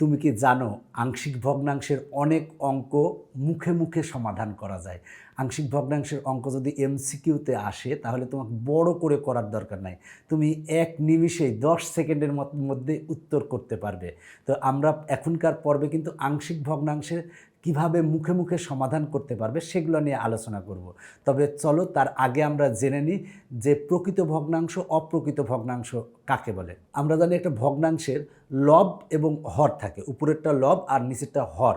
তুমি কি জানো আংশিক ভগ্নাংশের অনেক অঙ্ক মুখে মুখে সমাধান করা যায়? আংশিক ভগ্নাংশের অঙ্ক যদি এমসিকিউতে আসে, তাহলে তোমাকে বড় করে করার দরকার নাই। তুমি এক নিমিষেই দশ সেকেন্ডের মধ্যে উত্তর করতে পারবে। তো আমরা এখনকার পর্বে কিন্তু আংশিক ভগ্নাংশের কীভাবে মুখে মুখে সমাধান করতে পারবে সেগুলো নিয়ে আলোচনা করব। তবে চলো তার আগে আমরা জেনে নিই যে প্রকৃত ভগ্নাংশ, অপ্রকৃত ভগ্নাংশ কাকে বলে? আমরা জানি একটা ভগ্নাংশের লব এবং হর থাকে। উপরেরটা লব আর নিচেরটা হর।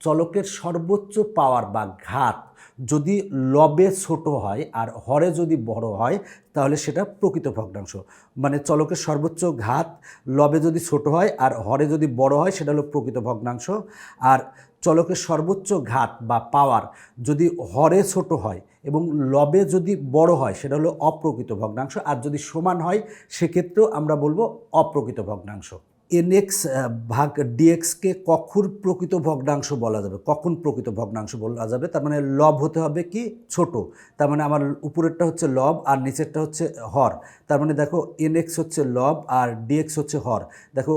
চলকের সর্বোচ্চ পাওয়ার বা ঘাত যদি লবে ছোট হয় আর হরে যদি বড় হয়, তাহলে সেটা প্রকৃত ভগ্নাংশ। মানে চলকের সর্বোচ্চ ঘাত লবে যদি ছোট হয় আর হরে যদি বড় হয়, সেটা হলো প্রকৃত ভগ্নাংশ। আর চলকের সর্বোচ্চ ঘাত বা পাওয়ার যদি হরে ছোট হয় এবং লবে যদি বড় হয়, সেটা হলো অপ্রকৃত ভগ্নাংশ। আর যদি সমান হয়, সেক্ষেত্রেও আমরা বলব অপ্রকৃত ভগ্নাংশ। এনএক্স ভাগ ডিএক্সকে কখন প্রকৃত ভগ্নাংশ বলা যাবে? কখন প্রকৃত ভগ্নাংশ বলা যাবে? তার মানে লব হতে হবে কি? ছোট। তার মানে আমার উপরেরটা হচ্ছে লব আর নিচেরটা হচ্ছে হর। তার মানে দেখো এনএক্স হচ্ছে লব আর ডিএক্স হচ্ছে হর। দেখো,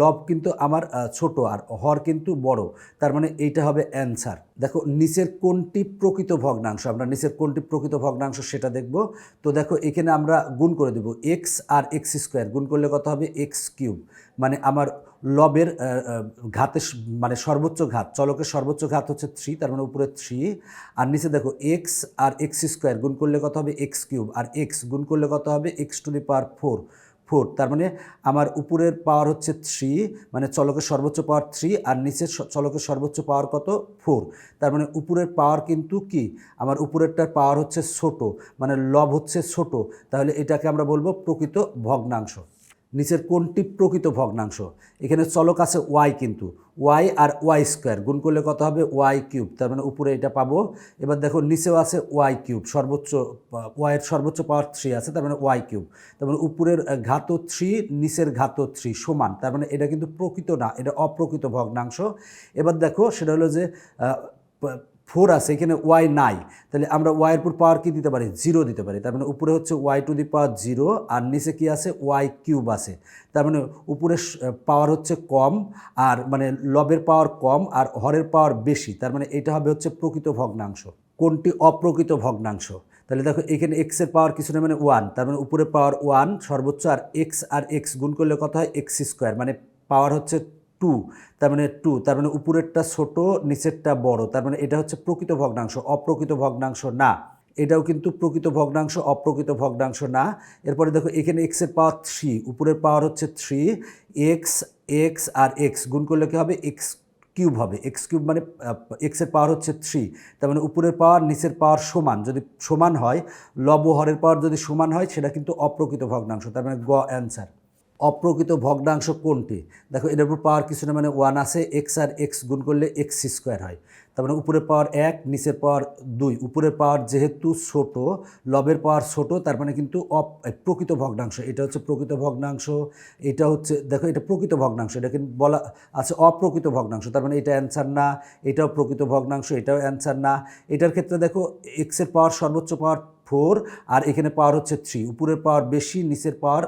লব কিন্তু আমার ছোট আর হর কিন্তু বড়। তার মানে এইটা হবে অ্যান্সার। দেখো, নিচের কোনটি প্রকৃত ভগ্নাংশ? আমরা নিচের কোনটি প্রকৃত ভগ্নাংশ সেটা দেখব। তো দেখো, এখানে আমরা গুণ করে দেব এক্স আর এক্স স্কোয়ার গুণ করলে কত হবে? এক্স কিউব মানে আমার লবের ঘাতের মানে সর্বোচ্চ ঘাত, চলকের সর্বোচ্চ ঘাত হচ্ছে থ্রি তার মানে উপরে থ্রি আর নিচে দেখো এক্স আর এক্স স্কোয়ার গুণ করলে কত হবে? এক্স কিউব আর এক্স গুণ করলে কত হবে? X to the power four four, তার মানে আমার উপরের পাওয়ার হচ্ছে থ্রি মানে চলকের সর্বোচ্চ পাওয়ার থ্রি আর নিচের চলকের সর্বোচ্চ পাওয়ার কত? ফোর তার মানে উপরের পাওয়ার কিন্তু কি? আমার উপরেরটার পাওয়ার হচ্ছে ছোট মানে লব হচ্ছে ছোট, তাহলে এটাকে আমরা বলব প্রকৃত ভগ্নাংশ। নিচের কোনটি প্রকৃত ভগ্নাংশ? এখানে চলক আছে ওয়াই কিন্তু। ওয়াই আর ওয়াই স্কোয়ার গুণ করলে কত হবে? ওয়াই কিউব তার মানে উপরে এটা পাবো। এবার দেখো নিচেও আছে ওয়াই কিউব সর্বোচ্চ ওয়াইয়ের সর্বোচ্চ পাওয়ার থ্রি আছে, তার মানে ওয়াই কিউব তার মানে উপরের ঘাত থ্রি নিচের ঘাত থ্রি সমান। তার মানে এটা কিন্তু প্রকৃত না, এটা অপ্রকৃত ভগ্নাংশ। এবার দেখো সেটা হলো যে ফোর আছে, এখানে ওয়াই নাই। তাহলে আমরা ওয়াইয়ের উপর পাওয়ার কি দিতে পারি? জিরো দিতে পারি। তার মানে উপরে হচ্ছে y to the power zero, আর নিচে কী আছে? ওয়াই কিউব আছে। তার মানে উপরে পাওয়ার হচ্ছে কম, আর মানে লবের পাওয়ার কম, আর হরের পাওয়ার বেশি। তার মানে এটা হবে হচ্ছে প্রকৃত ভগ্নাংশ। কোনটি অপ্রকৃত ভগ্নাংশ? তাহলে দেখো, এখানে এক্সের পাওয়ার কিছু না মানে ওয়ান তার মানে উপরে পাওয়ার ওয়ান সর্বোচ্চ, আর এক্স আর এক্স গুণ করলে কত হয়? এক্স স্কোয়ার মানে পাওয়ার হচ্ছে টু, তার মানে টু, তার মানে উপরেরটা ছোট, নিচেরটা বড়, তার মানে এটা হচ্ছে প্রকৃত ভগ্নাংশ, অপ্রকৃত ভগ্নাংশ না। এটাও কিন্তু প্রকৃত ভগ্নাংশ, অপ্রকৃত ভগ্নাংশ না। এরপরে দেখো, এখানে এক্সের পাওয়ার থ্রি উপরের পাওয়ার হচ্ছে থ্রি এক্স এক্স আর এক্স গুণ করলে কী হবে? এক্স কিউব হবে। এক্স কিউব মানে এক্সের পাওয়ার হচ্ছে থ্রি তার মানে উপরের পাওয়ার, নিচের পাওয়ার সমান। যদি সমান হয়, লব হরের পাওয়ার যদি সমান হয়, সেটা কিন্তু অপ্রকৃত ভগ্নাংশ, তার মানে গ অ্যান্সার অপ্রকৃত ভগ্নাংশ কোনটি? দেখো এটার উপর পাওয়ার কিছু না মানে ওয়ান আছে এক্স আর এক্স গুণ করলে এক্স স্কোয়ার হয়। তার মানে উপরের পাওয়ার এক, নিচের পাওয়ার দুই। উপরের পাওয়ার যেহেতু ছোট, লবের পাওয়ার ছোট, তার মানে কিন্তু অপ প্রকৃত ভগ্নাংশ। এটা হচ্ছে প্রকৃত ভগ্নাংশ, এটা হচ্ছে, দেখো, এটা প্রকৃত ভগ্নাংশ। এটা কিন্তু বলা আছে অপ্রকৃত ভগ্নাংশ। তার মানে এটা অ্যান্সার না, এটাও প্রকৃত ভগ্নাংশ, এটাও অ্যান্সার না। এটার ক্ষেত্রে দেখো এক্সের পাওয়ার সর্বোচ্চ পাওয়ার ফোর আর এখানে পাওয়ার হচ্ছে থ্রি উপরের পাওয়ার বেশি, নিচের পাওয়ার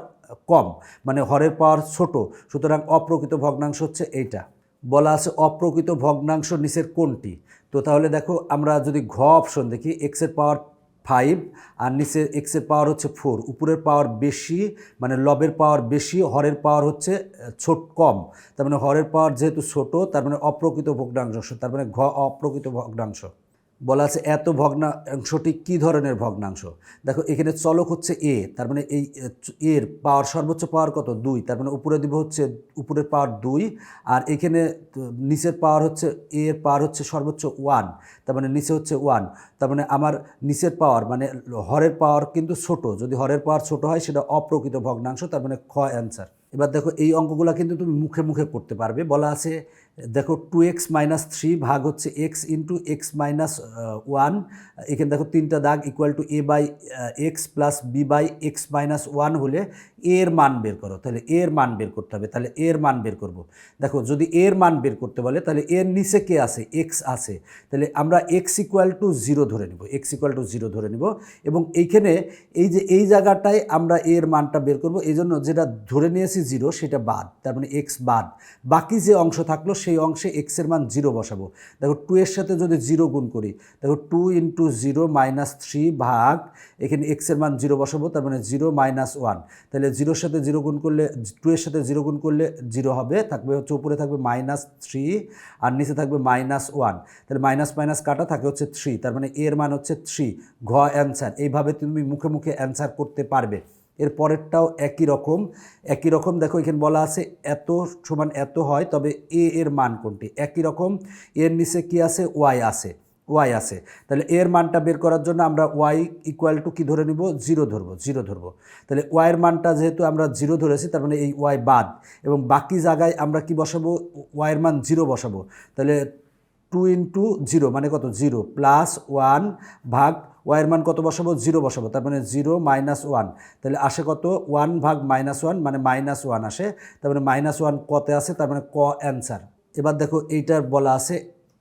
কম মানে হরের পাওয়ার ছোট। সুতরাং অপ্রকৃত ভগ্নাংশ হচ্ছে এইটা। বলা আছে অপ্রকৃত ভগ্নাংশ নিচের কোনটি? তো তাহলে দেখো, আমরা যদি ঘ অপশন দেখি এক্সের পাওয়ার ফাইভ আর নিচে এক্সের পাওয়ার হচ্ছে ফোর উপরের পাওয়ার বেশি মানে লবের পাওয়ার বেশি, হরের পাওয়ার হচ্ছে ছোট কম। তার মানে হরের পাওয়ার যেহেতু ছোট, তার মানে অপ্রকৃত ভগ্নাংশ। তার মানে ঘ অপ্রকৃত ভগ্নাংশ। বলা আছে এত ভগ্নাংশটি কী ধরনের ভগ্নাংশ? দেখো, এখানে চলক হচ্ছে এ, তার মানে এই এর পাওয়ার সর্বোচ্চ পাওয়ার কত? দুই, তার মানে উপরে দিব হচ্ছে, উপরের পাওয়ার দুই, আর এখানে নিচের পাওয়ার হচ্ছে, এ এর পাওয়ার হচ্ছে সর্বোচ্চ ওয়ান, তার মানে নিচে হচ্ছে ওয়ান, তার মানে আমার নিচের পাওয়ার মানে হরের পাওয়ার কিন্তু ছোট, যদি হরের পাওয়ার ছোট হয়, সেটা অপ্রকৃত ভগ্নাংশ, তার মানে খ অ্যান্সার এবার দেখো, এই অঙ্কগুলো কিন্তু তুমি মুখে মুখে করতে পারবে, বলা আছে দেখো টু এক্স মাইনাস থ্রি ভাগ হচ্ছে x into x minus one এখানে দেখো তিনটা দাগ equal to a by x plus b by x minus one হলে এর মান বের করো। তাহলে এর মান বের করতে হবে, তাহলে এর মান বের করব। দেখো যদি এর মান বের করতে বলে, তাহলে এর নিচে কে আছে? এক্স আছে। তাহলে আমরা এক্স ইকুয়াল টু জিরো ধরে নিব এক্স ইকুয়াল টু জিরো ধরে নিব। এবং এইখানে এই যে, এই জায়গাটায় আমরা এর মানটা বের করব, এই জন্য যেটা ধরে নিয়েছি জিরো সেটা বাদ, তার মানে এক্স বাদ। বাকি যে অংশ থাকল সেই অংশে এক্সের মান জিরো বসাবো। দেখো টু এর সাথে যদি জিরো গুণ করি, দেখো two into zero minus three ভাগ, এখানে এক্সের মান জিরো বসাবো, তার মানে জিরো মাইনাস ওয়ান তাহলে জিরোর সাথে জিরো গুণ করলে টু এর সাথে জিরো গুণ করলে জিরো হবে, থাকবে হচ্ছে উপরে থাকবে মাইনাস থ্রি আর নিচে থাকবে মাইনাস ওয়ান তাহলে মাইনাস মাইনাস কাটা থাকে হচ্ছে থ্রি তার মানে এর মান হচ্ছে থ্রি ঘ অ্যান্সার এইভাবে তুমি মুখে মুখে অ্যান্সার করতে পারবে। এর পরেরটাও একই রকম। একই রকম, দেখো, এখানে বলা আছে এত সমান এত হয়, তবে এ এর মান কোনটি? একই রকম, এর নিচে কি আছে? ওয়াই আছে ওয়াই আছে। তাহলে এর মানটা বের করার জন্য আমরা ওয়াই ইকুয়াল টু কী ধরে নিব? জিরো ধরবো জিরো ধরবো। তাহলে ওয়াইয়ের মানটা যেহেতু আমরা জিরো ধরেছি, তার মানে এই ওয়াই বাদ। এবং বাকি জায়গায় আমরা কি বসাবো? ওয়াইয়ের মান জিরো বসাবো। তাহলে টু ইন্টু জিরো মানে কত? জিরো প্লাস ওয়ান ভাগ ওয়াইয়ের মান কত বসাবো? জিরো বসাবো, তার মানে জিরো মাইনাস ওয়ান তাহলে আসে কত? ওয়ান ভাগ মাইনাস ওয়ান মানে মাইনাস ওয়ান আসে, তার মানে মাইনাস ওয়ান কতে আসে, তার মানে ক অ্যান্সার এবার দেখো, এইটার বলা আছে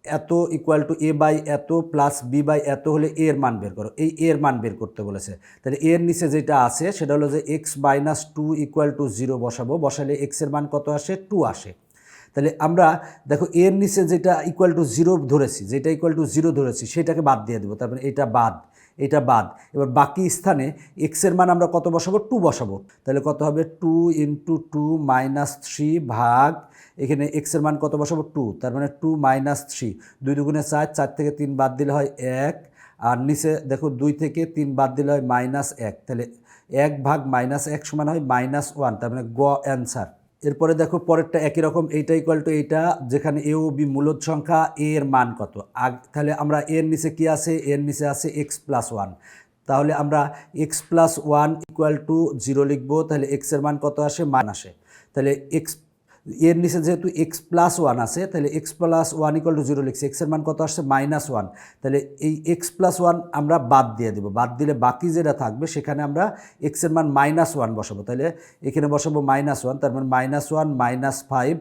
এত ইকুয়াল টু এ বাই এত প্লাস বি বাই এত হলে এ এর মান বের করো। এই এর মান বের করতে বলেছে। তাহলে এর নিচে যেটা আছে, সেটা হলো যে x minus two equal to zero বসাবো। বসালে এক্সের মান কত আসে? টু আসে। তাহলে আমরা দেখো এর নিচে যেটা ইকুয়াল টু জিরো ধরেছি, যেটা ইকুয়াল টু জিরো ধরেছি, সেটাকে বাদ দিয়ে দেবো। তারপরে এটা বাদ এটা বাদ। এবার বাকি স্থানে এক্সের মান আমরা কত বসাবো? টু বসাবো। তাহলে কত হবে? Two into two minus three ভাগ, এখানে এক্সের মান কত বসাবো? টু তার মানে টু মাইনাস থ্রি দুই দুগুণে চার চার থেকে তিন বাদ দিলে হয় এক। আর নিচে দেখো দুই থেকে তিন বাদ দিলে হয় মাইনাস এক। তাহলে এক ভাগ মাইনাস এক সমান হয় মাইনাস ওয়ান তার মানে গ অ্যান্সার এরপরে দেখো পরেরটা একই রকম, এইটা ইকুয়াল টু এইটা, যেখানে এ ও বি মূলত সংখ্যা এ এর মান কত? আগ, তাহলে আমরা এর নিচে কি আছে? এর নিচে আছে এক্স প্লাস ওয়ান তাহলে আমরা x plus one equal to zero লিখব, তাহলে এক্সের মান কত আসে? মান আসে। তাহলে এক্স এর নিচে যেহেতু এক্স প্লাস ওয়ান আছে, তাহলে x plus one equal to zero লিখছি। এক্সের মান কত আসছে? মাইনাস ওয়ান তাহলে এই এক্স প্লাস ওয়ান আমরা বাদ দিয়ে দেবো। বাদ দিলে বাকি যেটা থাকবে, সেখানে আমরা এক্সের মান মাইনাস ওয়ান বসাবো। তাহলে এখানে বসাবো মাইনাস ওয়ান তার মানে মাইনাস ওয়ান মাইনাস ফাইভ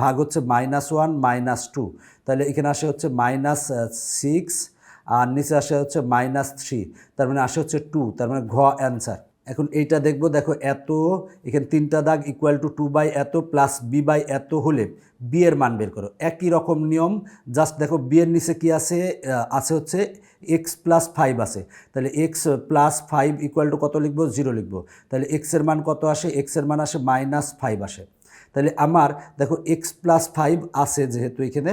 ভাগ হচ্ছে মাইনাস ওয়ান মাইনাস টু তাহলে এখানে আসে হচ্ছে মাইনাস সিক্স আর নিচে আসে হচ্ছে মাইনাস থ্রি তার মানে আসে হচ্ছে টু তার মানে ঘ অ্যান্সার এখন এইটা দেখব, দেখো এত, এখানে তিনটা দাগ ইকুয়াল টু টু বাই এত প্লাস বি বাই এত হলে বি এর মান বের করো। একই রকম নিয়ম জাস্ট দেখো বি এর নিচে কি আছে আছে হচ্ছে এক্স প্লাস ফাইভ আছে। তাহলে x plus five equal to কত লিখব? জিরো লিখব। তাহলে এক্সের মান কত আসে? এক্সের মান আসে মাইনাস ফাইভ আসে। তাহলে আমার, দেখো এক্স প্লাস ফাইভ আছে যেহেতু এখানে,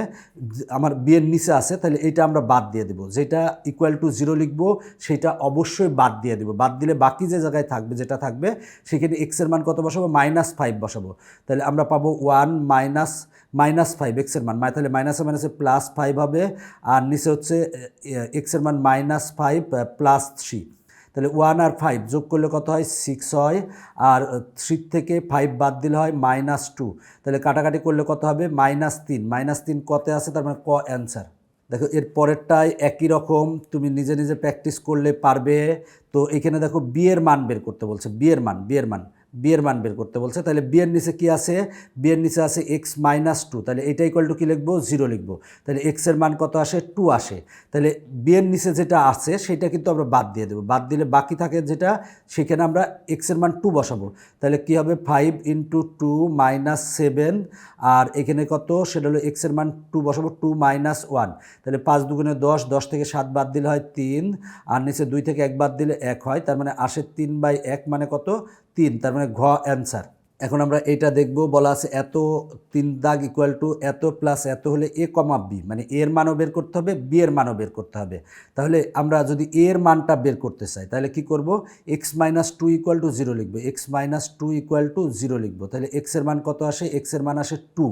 আমার বিয়ের নিচে আছে, তাহলে এইটা আমরা বাদ দিয়ে দেবো। যেটা ইকুয়াল টু জিরো লিখব, সেটা অবশ্যই বাদ দিয়ে দেবো। বাদ দিলে বাকি যে জায়গায় থাকবে, যেটা থাকবে, সেখানে এক্সের মান কত বসাবো? মাইনাস ফাইভ বসাবো। তাহলে আমরা পাবো ওয়ান মাইনাস মাইনাস ফাইভ এক্সের মান। তাহলে মাইনাসে মাইনাসে প্লাস ফাইভ হবে, আর নিচে হচ্ছে এক্সের মান মাইনাস ফাইভ প্লাস থ্রি তাহলে ওয়ান আর ফাইভ যোগ করলে কত হয়? সিক্স হয়। আর থ্রি থেকে ফাইভ বাদ দিলে হয় মাইনাস টু তাহলে কাটাকাটি করলে কত হবে? মাইনাস তিন। মাইনাস তিন কতে আছে? তার মানে ক অ্যান্সার দেখো, এর পরেরটায় একই রকম। তুমি নিজে নিজে প্র্যাকটিস করলে পারবে। তো এখানে দেখো বিয়ের মান বের করতে বলছে। বিয়ের মান বিয়ের মান। বিয়ের মান বের করতে বলছে। তাহলে বিয়ের নিচে কি আছে? বিয়ের নিচে আছে এক্স মাইনাস টু তাহলে এটা ইকুয়াল টু কী লিখব? জিরো লিখব। তাহলে এক্সের মান কত আসে? টু আসে। তাহলে বিয়ের নিচে যেটা আছে, সেটা কিন্তু আমরা বাদ দিয়ে দেবো। বাদ দিলে বাকি থাকে যেটা, সেখানে আমরা এক্সের মান টু বসাবো। তাহলে কী হবে? Five into two minus seven আর এখানে কত? সেটা হলো এক্সের মান টু বসাবো টু মাইনাস ওয়ান তাহলে পাঁচ দুগুণে দশ দশ থেকে সাত বাদ দিলে হয় তিন। আর নিচে দুই থেকে এক বাদ দিলে এক হয়। তার মানে আসে তিন বাই এক মানে কত? তিন, তার মানে ঘ অ্যান্সার এখন আমরা এটা দেখব, বলা আছে এত তিন দাগ ইকুয়াল টু এত প্লাস এত হলে এ কমা বি মানে এর মানও বের করতে হবে বি এর মানও বের করতে হবে। তাহলে আমরা যদি এর মানটা বের করতে চাই, তাহলে কি করব? X minus two equal to zero লিখব। X minus two equal to zero লিখব। তাহলে এক্সের মান কত আসে? এক্সের মান আসে টু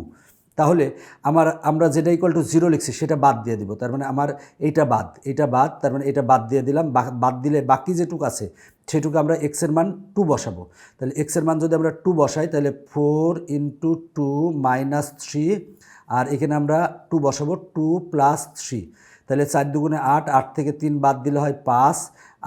তাহলে আমার, আমরা যেটা ইকুয়াল টু জিরো লিখছি, সেটা বাদ দিয়ে দিব। তার মানে আমার এইটা বাদ এটা বাদ, তার মানে এটা বাদ দিয়ে দিলাম। বাদ দিলে বাকি যেটুকু আছে, সেটুকু আমরা এক্সের মান টু বসাবো। তাহলে এক্সের মান যদি আমরা টু বসাই, তাহলে four into two minus three আর এখানে আমরা টু বসাবো টু প্লাস থ্রি তাহলে চার দুগুণে আট আট থেকে তিন বাদ দিলে হয় পাঁচ,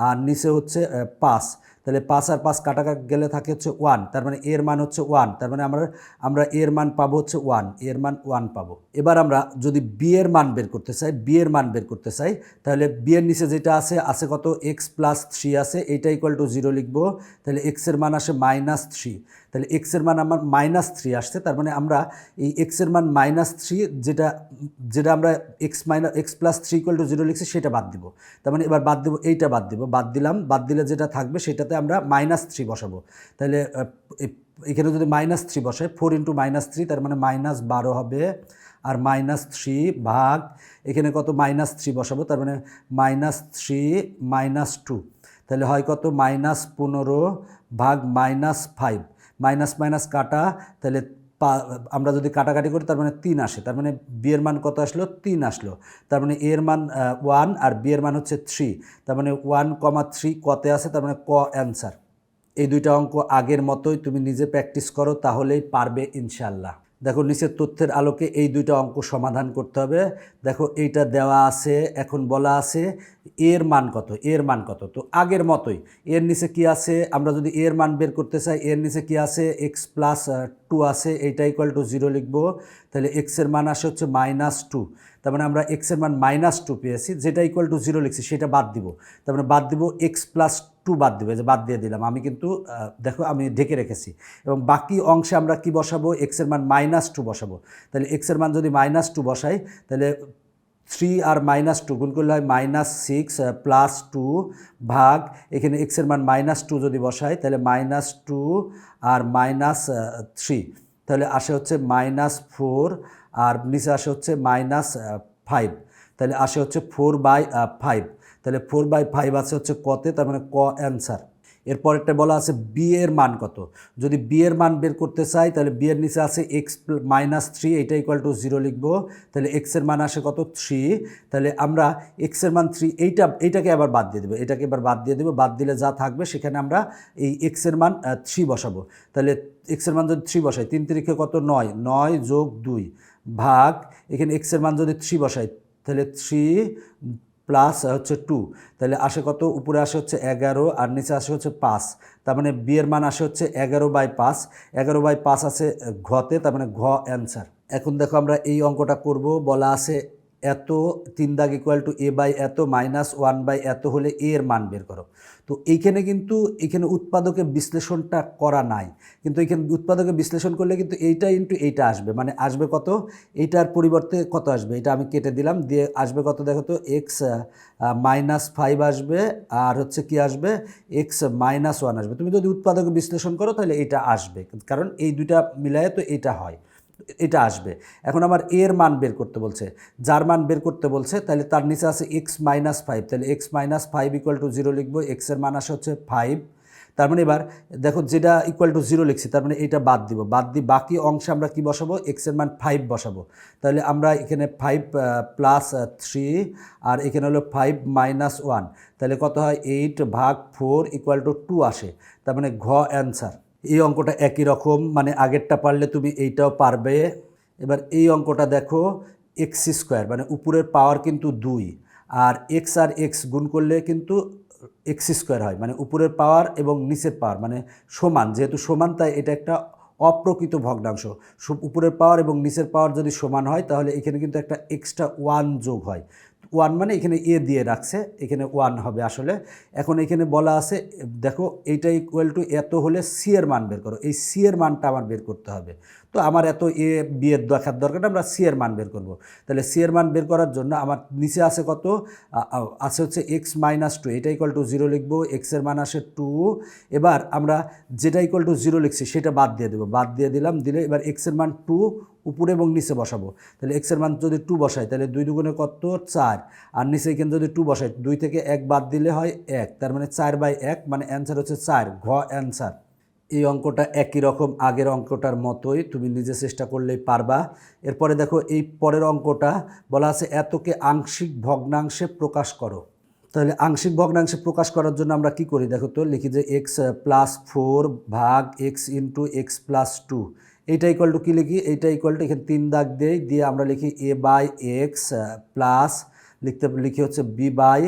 আর নিচে হচ্ছে পাঁচ। তাহলে পাঁচ আর পাঁচ কাটা গেলে থাকে হচ্ছে ওয়ান তার মানে এর মান হচ্ছে ওয়ান তার মানে আমরা আমরা এর মান পাবো হচ্ছে ওয়ানের মান ওয়ান পাবো। এবার আমরা যদি বি এর মান বের করতে চাই বি এর মান বের করতে চাই, তাহলে বি এর নিচে যেটা আছে আছে কত? এক্স প্লাস থ্রি আছে এইটা ইকুয়াল টু জিরো লিখব। তাহলে এক্সের মান আসে মাইনাস থ্রি তাহলে এক্সের মান আমার মাইনাস থ্রি আসছে, তার মানে আমরা এই এক্সের মান মাইনাস থ্রি যেটা যেটা আমরা x minus x plus three equal to zero লিখছি সেটা বাদ দিব। তার মানে এবার বাদ দেবো, এইটা বাদ দিব, বাদ দিলাম, বাদ দিলে যেটা থাকবে সেটাতে আমরা মাইনাস থ্রি বসাবো। তাহলে এখানে যদি মাইনাস থ্রি বসাই ফোর ইন্টু মাইনাস থ্রি তার মানে মাইনাস বারো হবে, আর মাইনাস থ্রি ভাগ, এখানে কত মাইনাস থ্রি বসাবো, তার মানে মাইনাস থ্রি মাইনাস টু তাহলে হয় কত? মাইনাস পনেরো ভাগ মাইনাস ফাইভ মাইনাস মাইনাস কাটা, তাহলে পা- আমরা যদি কাটাকাটি করি, তার মানে তিন আসে। তার মানে বিয়ের মান কত আসলো? তিন আসলো। তার মানে এর মান ওয়ান আর বিয়ের মান হচ্ছে থ্রি তার মানে ওয়ান কমা থ্রি কতে আছে তার মানে ক অ্যান্সার এই দুইটা অঙ্ক আগের মতোই তুমি নিজে প্র্যাকটিস করো, তাহলেই পারবে ইনশাল্লাহ দেখো নিচের তথ্যের আলোকে এই দুইটা অঙ্ক সমাধান করতে হবে। দেখো এইটা দেওয়া আছে, এখন বলা আছে এর মান কত, এর মান কত? তো আগের মতোই, এর নিচে কি আছে? আমরা যদি এর মান বের করতে চাই, এর নিচে কি আছে? এক্স প্লাস টু আছে, এইটা ইকুয়াল টু জিরো লিখব। তাহলে এক্সের মান আসে হচ্ছে মাইনাস টু তার মানে আমরা এক্সের মান মাইনাস টু পেয়েছি, যেটা ইকুয়াল টু জিরো লিখছি, সেটা বাদ দিব। তার মানে বাদ দিব এক্স প্লাস টু বাদ দিবে, যে বাদ দিয়ে দিলাম। আমি কিন্তু দেখো আমি ঢেকে রেখেছি। এবং বাকি অংশে আমরা কি বসাবো? এক্সের মান মাইনাস টু বসাবো। তাহলে এক্সের মান যদি মাইনাস টু বসাই, তাহলে থ্রি আর মাইনাস টু গুণ করলে হয় মাইনাস সিক্স প্লাস টু ভাগ, এখানে এক্সের মান মাইনাস টু যদি বসাই, তাহলে মাইনাস টু আর মাইনাস থ্রি তাহলে আসে হচ্ছে মাইনাস ফোর আর নিচে আসে হচ্ছে মাইনাস ফাইভ তাহলে আসে হচ্ছে ফোর বাই ফাইভ তাহলে ফোর বাই ফাইভ আছে হচ্ছে কতে, তার মানে ক অ্যান্সার। এরপরেরটা বলা আছে বি এর মান কত? যদি বি এর মান বের করতে চাই, তাহলে বি এর নিচে আছে এক্স মাইনাস থ্রি এটা ইকুয়াল টু জিরো লিখব। তাহলে এক্সের মান আসে কত? থ্রি তাহলে আমরা এক্সের মান থ্রি এইটা, এইটাকে আবার বাদ দিয়ে দেবো। এটাকে এবার বাদ দিয়ে দেবো। বাদ দিলে যা থাকবে, সেখানে আমরা এই এক্সের মান থ্রি বসাবো। তাহলে এক্সের মান যদি থ্রি বসাই, তিন তারিখে কত? নয়। নয় যোগ দুই ভাগ, এখানে এক্সের মান যদি থ্রি বসাই, তাহলে থ্রি প্লাস হচ্ছে টু। তাহলে আসে কত? উপরে আসে হচ্ছে এগারো আর নিচে আসে হচ্ছে পাঁচ। তার মানে বিয়ের মান আসে হচ্ছে এগারো বাই পাঁচ। এগারো বাই পাঁচ আছে ঘতে তার মানে ঘ অ্যান্সার এখন দেখো আমরা এই অঙ্কটা করব। বলা আছে এত তিন দাগ ইকুয়াল টু এ বাই এত মাইনাস ওয়ান বাই এত হলে এ এর মান বের করো। তো এইখানে কিন্তু এখানে উৎপাদকে বিশ্লেষণটা করা নাই। কিন্তু এখানে উৎপাদকে বিশ্লেষণ করলে কিন্তু এইটা ইন্টু এইটা আসবে। মানে আসবে কত? এইটার পরিবর্তে কত আসবে? এটা আমি কেটে দিলাম। দিয়ে আসবে কত দেখো তো? এক্স মাইনাস ফাইভ আসবে। আর হচ্ছে কি আসবে? এক্স মাইনাস ওয়ান আসবে। তুমি যদি উৎপাদকে বিশ্লেষণ করো তাহলে এটা আসবে। কারণ এই দুইটা মিলায়ে তো এটা হয়। এটা আসবে। এখন আমার এর মান বের করতে বলছে। যার মান বের করতে বলছে, তাহলে তার নিচে আছে এক্স মাইনাস ফাইভ তাহলে x minus five equal to zero লিখব এক্সের মান আসে হচ্ছে ফাইভ তার মানে এবার দেখো যেটা ইকুয়াল টু জিরো লিখছি, তার মানে এটা বাদ দিব। বাদ দিয়ে বাকি অংশে আমরা কি বসাবো? এক্সের মান ফাইভ বসাবো। তাহলে আমরা এখানে ফাইভ প্লাস থ্রি আর এখানে হলো ফাইভ মাইনাস ওয়ান তাহলে কত হয়? এইট ভাগ ফোর ইকুয়াল টু টু আসে। তার মানে ঘ অ্যান্সার এই অঙ্কটা একই রকম মানে আগেরটা পারলে তুমি এইটাও পারবে। এবার এই অঙ্কটা দেখো এক্স স্কোয়ার মানে উপরের পাওয়ার কিন্তু দুই, আর এক্স আর এক্স গুণ করলে কিন্তু এক্স স্কোয়ার হয় মানে উপরের পাওয়ার এবং নিচের পাওয়ার মানে সমান, যেহেতু সমান তাই এটা একটা অপ্রকৃত ভগ্নাংশ। উপরের পাওয়ার এবং নিচের পাওয়ার যদি সমান হয়, তাহলে এখানে কিন্তু একটা এক্সট্রা ওয়ান যোগ হয়। ওয়ান মানে এখানে এ দিয়ে রাখছে, এখানে ওয়ান হবে আসলে। এখন এখানে বলা আছে, দেখো, এইটা ইকুয়াল টু এত হলে সি এর মান বের করো। এই সি এর মানটা আমার বের করতে হবে। তো আমার এত এ বিয়ের দেখার দরকার আমরা সি এর মান বের করব। তাহলে সি এর মান বের করার জন্য আমার নিচে আছে কত? আছে হচ্ছে এক্স মাইনাস টু এটা ইকুয়াল টু জিরো লিখব এক্সের মান আসে টু এবার আমরা যেটা ইকুয়াল টু জিরো লিখছি, সেটা বাদ দিয়ে দেবো। বাদ দিয়ে দিলাম, দিলে এবার এক্সের মান টু উপরে এবং নিচে বসাবো। তাহলে এক্সের মান যদি টু বসাই, তাহলে দুই দুগুণে কত? চার। আর নিচে এখানে যদি টু বসাই, দুই থেকে এক বাদ দিলে হয় এক। তার মানে চার বাই এক মানে অ্যান্সার হচ্ছে চার, ঘ অ্যান্সার এই অঙ্কটা একই রকম, আগের অঙ্কটার মতোই তুমি নিজে চেষ্টা করলেই পারবা। এরপরে দেখো, এই পরের অঙ্কটা বলা আছে, এতকে আংশিক ভগ্নাংশে প্রকাশ করো। তাহলে আংশিক ভগ্নাংশে প্রকাশ করার জন্য আমরা কি করি? দেখো তো, লিখি যে এক্স প্লাস ফোর ভাগ x into x plus two এইটা ইকুয়াল টু কী লিখি? এইটা ইকুয়াল টু এখানে তিন দাগ দেই, দিয়ে আমরা লিখি এ বাই এক্স প্লাস লিখতে, লিখি হচ্ছে b by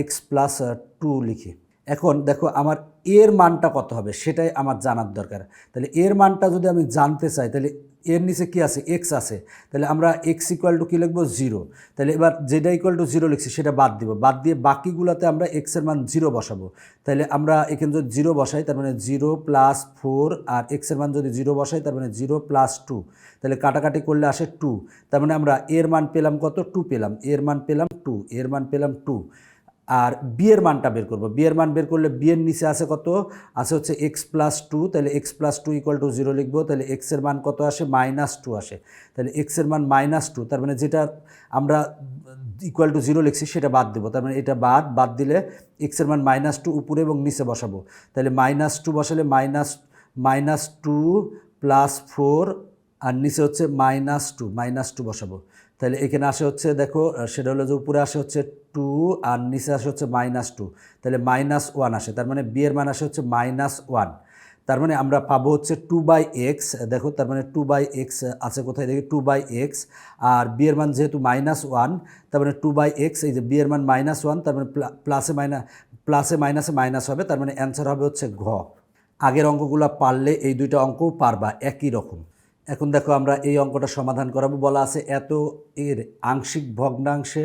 x plus two লিখি। এখন দেখো আমার এর মানটা কত হবে? সেটাই আমার জানার দরকার। তাহলে এর মানটা যদি আমি জানতে চাই, তাহলে এর নিচে কী আছে? এক্স আছে। তাহলে আমরা এক্স ইকুয়াল টু কী লিখব? জিরো তাহলে এবার যেটা ইকুয়াল টু জিরো লিখছি, সেটা বাদ দিব। বাদ দিয়ে বাকিগুলোতে আমরা এক্সের মান জিরো বসাবো। তাহলে আমরা এখানে যদি জিরো বসাই, তার মানে জিরো প্লাস ফোর আর এক্সের মান যদি জিরো বসাই, তার মানে জিরো প্লাস টু তাহলে কাটাকাটি করলে আসে টু তার মানে আমরা এর মান পেলাম কত? টু পেলাম। এর মান পেলাম টু এর মান পেলাম টু আর বিয়ের মানটা বের করব। বিয়ের মান বের করলে বিয়ের নিচে আছে কত? আছে হচ্ছে এক্স প্লাস টু তাহলে x plus two equal to zero লিখব, তাহলে এক্সের মান কত আসে? মাইনাস টু আসে। তাহলে এক্সের মান মাইনাস টু তার মানে যেটা আমরা ইকুয়াল টু জিরো লিখছি, সেটা বাদ দেবো। তার মানে এটা বাদ বাদ দিলে এক্সের মান মাইনাস টু উপরে এবং নিচে বসাবো। তাহলে মাইনাস টু বসালে minus minus two plus four আর নিচে হচ্ছে মাইনাস টু মাইনাস টু বসাবো। তাহলে এখানে আসে হচ্ছে, দেখো সেটা হলো যে উপরে আসে হচ্ছে টু আর নিচে আসে হচ্ছে মাইনাস টু তাহলে মাইনাস ওয়ান আসে, তার মানে বিয়ের মান আসে হচ্ছে মাইনাস ওয়ান তার মানে আমরা পাবো হচ্ছে টু বাই এক্স দেখো, তার মানে টু বাই এক্স আছে কোথায়? দেখি টু বাই এক্স আর বিয়ের মান যেহেতু মাইনাস ওয়ান তার মানে টু বাই এক্স এই যে বিয়ের মান মাইনাস ওয়ান তার মানে প্লাসে মাইনাস প্লাসে মাইনাসে মাইনাস হবে, তার মানে অ্যান্সার হবে হচ্ছে ঘ। আগের অঙ্কগুলো পারলে এই দুইটা অঙ্কও পারবা, একই রকম। এখন দেখো আমরা এই অঙ্কটা সমাধান করাবো। বলা আছে এত এর আংশিক ভগ্নাংশে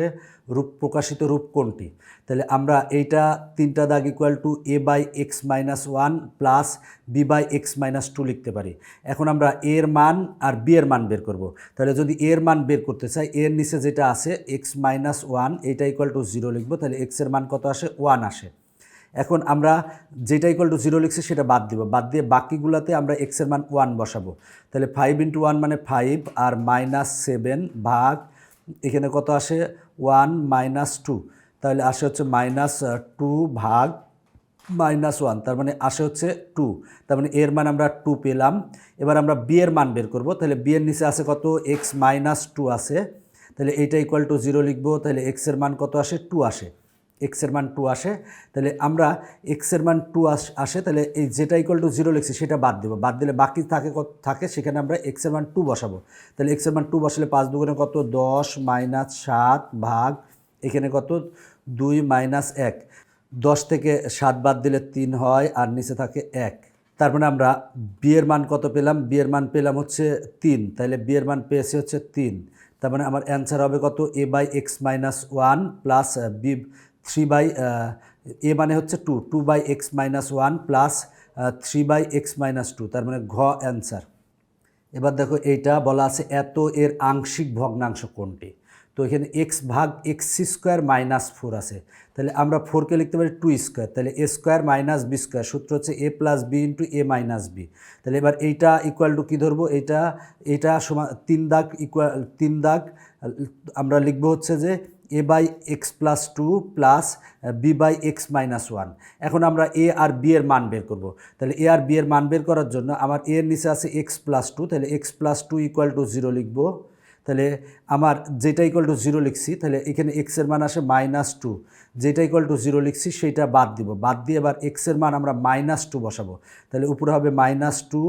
রূপ প্রকাশিত রূপ কোনটি? তাহলে আমরা এইটা তিনটা দাগ equal to a by x minus one plus b by x minus two লিখতে পারি। এখন আমরা এর মান আর বি এর মান বের করব। তাহলে যদি এর মান বের করতে চাই, এর নিচে যেটা আছে এক্স মাইনাস ওয়ান এইটা ইকুয়াল টু জিরো লিখব। তাহলে এক্সের মান কত আসে? ওয়ান আসে। এখন আমরা যেটা ইকুয়াল টু জিরো লিখছি সেটা বাদ দিব। বাদ দিয়ে বাকিগুলোতে আমরা এক্সের মান ওয়ান বসাবো। তাহলে ফাইভ ইন্টু ওয়ান মানে ফাইভ আর মাইনাস সেভেন ভাগ, এখানে কত আসে? ওয়ান মাইনাস টু তাহলে আসে হচ্ছে মাইনাস টু ভাগ মাইনাস ওয়ান তার মানে আসে হচ্ছে টু তার মানে এর মান আমরা টু পেলাম। এবার আমরা বি এর মান বের করব। তাহলে বি এর নিচে আছে কত? এক্স মাইনাস টু আছে তাহলে এইটা ইকুয়াল টু জিরো লিখব। তাহলে এক্সের মান কত আসে? টু আসে। এক্সের মান টু আসে, তাহলে আমরা এক্সের মান টু আসে তাহলে এই যেটা ইকুয়াল টু জিরো লিখছি, সেটা বাদ দেবো। বাদ দিলে বাকি থাকে থাকে সেখানে আমরা এক্সের মান টু বসাবো। তাহলে এক্সের মান টু বসালে পাঁচ দুগুণে কত? দশ মাইনাস সাত ভাগ, এখানে কত? দুই মাইনাস এক। দশ থেকে সাত বাদ দিলে তিন হয়, আর নিচে থাকে এক। তার মানে আমরা বিয়ের মান কত পেলাম? বিয়ের মান পেলাম হচ্ছে তিন। তাহলে বিয়ের মান পেয়েছি হচ্ছে তিন। তার মানে আমার অ্যান্সার হবে কত? A by x minus one plus b three by a মানে হচ্ছে two two by x minus one plus three by x minus two তার মানে ঘ অ্যান্সার এবার দেখো এইটা বলা আছে এত এর আংশিক ভগ্নাংশ কোনটি? তো এখানে এক্স ভাগ এক্স স্কোয়ার মাইনাস ফোর আছে। তাহলে আমরা ফোরকে লিখতে পারি টু স্কোয়ার তাহলে a square minus b square সূত্র হচ্ছে a plus b into a minus b তাহলে এবার এইটা ইকুয়াল টু কী ধরবো? এইটা এইটা সমান, তিন দাগ ইকুয়াল তিন দাগ, আমরা লিখব হচ্ছে যে a by x plus two plus b by x minus one এখন আমরা এ আর বি এর মান বের করব। তাহলে এ আর বি এর মান বের করার জন্য আমার এ এর নিচে আছে এক্স প্লাস টু তাহলে x plus two equal to zero লিখব। তাহলে আমার যেটা ইকুয়াল টু জিরো লিখছি, তাহলে এখানে এক্সের মান আসে মাইনাস টু যেটা ইকুয়াল টু জিরো লিখছি সেইটা বাদ দিব। বাদ দিয়ে এবার এক্সের মান আমরা মাইনাস টু বসাবো। তাহলে উপরে হবে মাইনাস টু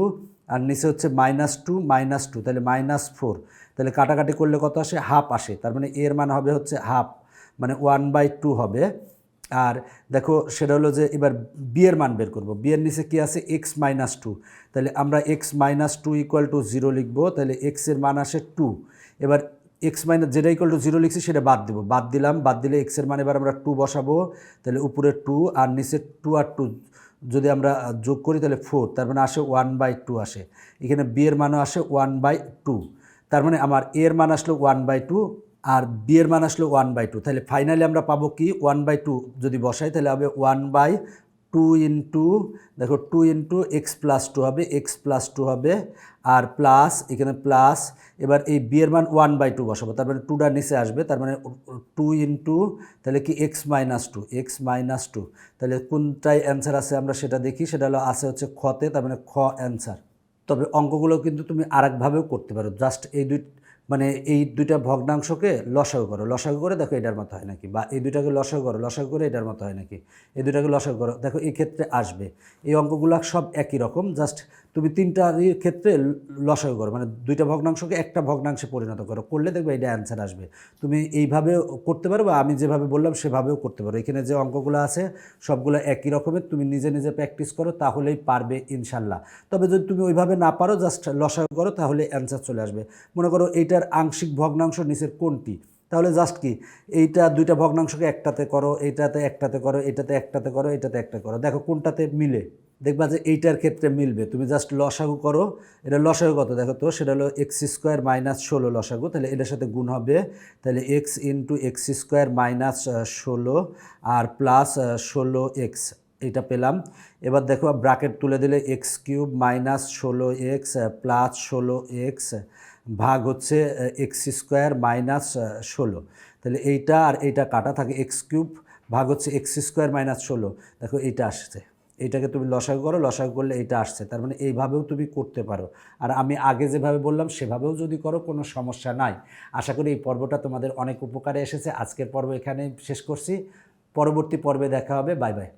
আর নিচে হচ্ছে মাইনাস টু মাইনাস টু তাহলে মাইনাস ফোর তাহলে কাটাকাটি করলে কত আসে? হাফ আসে। তার মানে এর মান হবে হচ্ছে হাফ মানে ওয়ান বাই টু হবে। আর দেখো, সেটা হলো যে এবার বিয়ের মান বের করব। বিয়ের নিচে কী আছে? এক্স মাইনাস টু তাহলে আমরা x minus two equal to zero লিখব। তাহলে এক্সের মান আসে টু এবার এক্স মাইনাস যেটা ইকুয়াল টু জিরো লিখছি, সেটা বাদ দেবো। বাদ দিলাম, বাদ দিলে এক্সের মান এবার আমরা টু বসাবো। তাহলে উপরে টু আর নিচে টু আর টু যদি আমরা যোগ করি তাহলে ফোর তার মানে আসে ওয়ান বাই টু আসে। এখানে বি এর মানও আসে ওয়ান বাই টু তার মানে আমার এ এর মান আসলো ওয়ান বাই টু আর বি এর মান আসলো ওয়ান বাই টু তাহলে ফাইনালি আমরা পাবো কি? ওয়ান বাই টু যদি বসাই, তাহলে হবে ওয়ান বাই টু ইন্টু দেখো two into x plus two হবে এক্স প্লাস টু হবে, আর প্লাস এখানে প্লাস এবার এই বি এর মান ওয়ান বাই টু বসাবো, তার মানে টুটা নিচে আসবে, তার মানে টু ইন্টু তাহলে কি x minus two x minus two তাহলে কোনটাই অ্যান্সার আছে আমরা সেটা দেখি, সেটা হলো আছে হচ্ছে খতে তার মানে খ অ্যান্সার তবে অঙ্কগুলো কিন্তু তুমি আরেকভাবেও করতে পারো জাস্ট এই দুই মানে এই দুইটা ভগ্নাংশকে লসাগু করো। লসাগু করে দেখো এটার মতো হয় নাকি? বা এই দুইটাকে লসাগু করো, লসাগু করে এটার মতো হয় নাকি? এই দুইটাকে লসাগু করো। দেখো এই ক্ষেত্রে আসবে। এই অঙ্কগুলো সব একই রকম, জাস্ট তুমি তিনটার ক্ষেত্রে লসাগু করো মানে দুইটা ভগ্নাংশকে একটা ভগ্নাংশে পরিণত করো। করলে দেখবে এটা অ্যান্সার আসবে। তুমি এইভাবেও করতে পারো বা আমি যেভাবে বললাম সেভাবেও করতে পারো। এখানে যে অঙ্কগুলো আছে, সবগুলো একই রকমের, তুমি নিজে নিজে প্র্যাকটিস করো, তাহলেই পারবে ইনশাল্লাহ। তবে যদি তুমি ওইভাবে না পারো জাস্ট লসাগু করো, তাহলে অ্যান্সার চলে আসবে। মনে করো এইটার আংশিক ভগ্নাংশ নিচের কোনটি? তাহলে জাস্ট কি? এইটা দুইটা ভগ্নাংশকে একটাতে করো, এইটাতে একটাতে করো এটাতে একটাতে করো এটাতে একটা করো। দেখো কোনটাতে মিলে। দেখবা যে এইটার ক্ষেত্রে মিলবে। তুমি জাস্ট লসাগু করো। এটা লসাগু কত? দেখো তো, সেটা হলো এক্স স্কোয়ার মাইনাস ষোলো লসাগু। তাহলে এটার সাথে গুণ হবে। তাহলে x into x square minus ষোলো আর প্লাস ষোলো এক্স এটা পেলাম। এবার দেখো ব্রাকেট তুলে দিলে এক্স কিউব মাইনাস ষোলো এক্স প্লাস ষোলো এক্স ভাগ হচ্ছে এক্স স্কোয়ার মাইনাস ষোলো। তাহলে এইটা আর এইটা কাটা থাকে এক্স কিউব ভাগ হচ্ছে এক্স স্কোয়ার মাইনাস ষোলো। দেখো, এইটা আসছে। এইটাকে তুমি লসাগু করো, লসাগু করলে এটা আসছে। তার মানে এইভাবেও তুমি করতে পারো। আর আমি আগে যেভাবে বললাম, সেভাবেও যদি করো, কোনো সমস্যা নাই। আশা করি এই পর্বটা তোমাদের অনেক উপকারে এসেছে। আজকের পর্ব এখানে শেষ করছি। পরবর্তী পর্বে দেখা হবে। Bye bye.